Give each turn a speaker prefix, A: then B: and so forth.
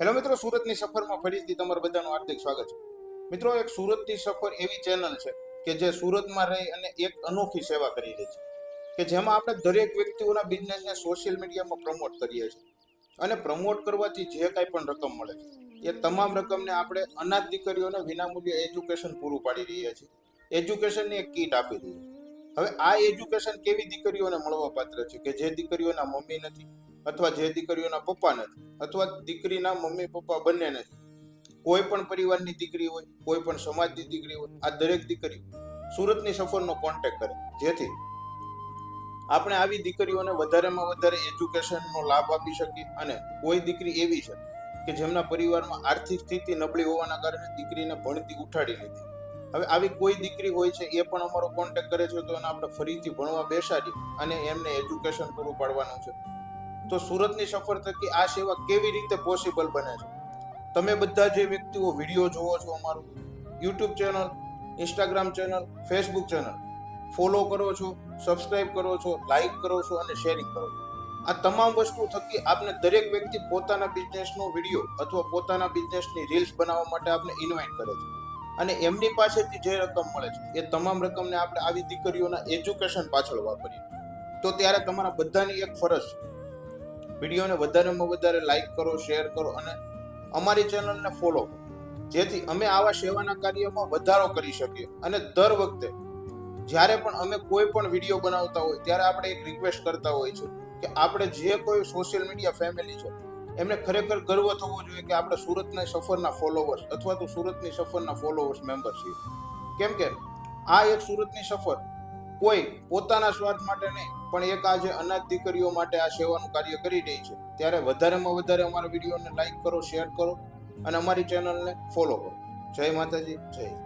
A: Hello મિત્રો, સુરતની સફરમાં ફરીથી તમારું બધાનું હાર્દિક સ્વાગત છે. મિત્રો, એક સુરતની સફર એવી ચેનલ છે કે જે સુરતમાં રહી અને એક અનોખી સેવા કરી રહી છે. કે જેમાં આપણે દરેક વ્યક્તિઓના બિઝનેસને સોશિયલ મીડિયામાં પ્રમોટ કરીએ છીએ. અને પ્રમોટ કરવાથી જે કાંઈ પણ રકમ મળે છે, એ તમામ રકમને આપણે અનાથ દીકરીઓને વિનામૂલ્યે એજ્યુકેશન પૂરું પાડી રહ્યા છીએ. એજ્યુકેશનની એક કીટ આપી દઈએ હવે આ એજ્યુકેશન કેવી દીકરીઓને મળવા પાત્ર છે કે જે દીકરીઓના મમ્મી નથી અથવા જે દીકરીઓના પપ્પા નથી, અથવા દીકરીના મમ્મી પપ્પા બંને નથી. કોઈ પણ પરિવારની દીકરી હોય, કોઈ પણ સમાજની દીકરી હોય, આ દરેક દીકરી સુરતની સફરનો કોન્ટેક્ટ કરે. જેથી આપણે આવી દીકરીઓને વધારેમાં વધારે એજ્યુકેશનનો લાભ આપી શકીએ અને કોઈ દીકરી એવી છે કે જેમના પરિવારમાં આર્થિક સ્થિતિ નબળી હોવાના કારણે દીકરીને ભણતી ઉઠાડી લીધી. હવે આવી કોઈ દીકરી હોય છે, એ પણ અમારો કોન્ટેક્ટ કરે છે, તો એને આપણે ફરીથી ભણવા બેસાડી અને એમને એજ્યુકેશન પૂરું પાડવાનું છે. તો સુરતની સફર થકી આ સેવા કેવી રીતે પોસિબલ બને છે? તમે બધા જે વ્યક્તિઓ વીડિયો જોવો છો અમારું YouTube channel Instagram channel Facebook channel follow કરો છો સબસ્ક્રાઇબ કરો છો લાઈક કરો છો અને શેરિંગ કરો છો. આ તમામ વસ્તુ થકી આપને દરેક વ્યક્તિ પોતાના બિઝનેસનો વીડિયો અથવા પોતાના બિઝનેસની રીલ્સ બનાવવા માટે આપને ઇન્વાઇટ કરે છે. અને એમની પાસેથી જે રકમ મળે છે, એ તમામ રકમને આપણે આવી દીકરીઓના એજ્યુકેશન પાછળ વાપરીએ. તો ત્યારે તમારા બધાની એક ફરજ છે. વિડીયોને વધારેમાં વધારે લાઈક કરો શેર કરો અને અમારી ચેનલને ફોલો કરો. જેથી અમે આવા સેવાના કાર્યમાં વધારો કરી શકીએ. અને દર વખતે જ્યારે પણ અમે કોઈ પણ વીડિયો બનાવતા હોય, ત્યારે આપણે એક રિક્વેસ્ટ કરતા હોય છે કે આપણે જે કોઈ સોશિયલ મીડિયા ફેમિલી છે, એમને ખરેખર ગર્વ થવો જોઈએ કે આપણે સુરતના સફરના ફોલોવર્સ અથવા તો સુરતની સફરના ફોલોવર્સ મેમ્બર છીએ. કેમ કે આ એક સુરતની સફર કોઈ પોતાના સ્વાર્થ માટે નહીં, પણ એક આજે અનાથ દીકરીઓ માટે આ સેવાનું કાર્ય કરી રહી છે ત્યારે વધારેમાં વધારે અમારા વિડીયોને લાઈક કરો શેર કરો અને અમારી ચેનલને ફોલો કરો જય માતાજી, જય.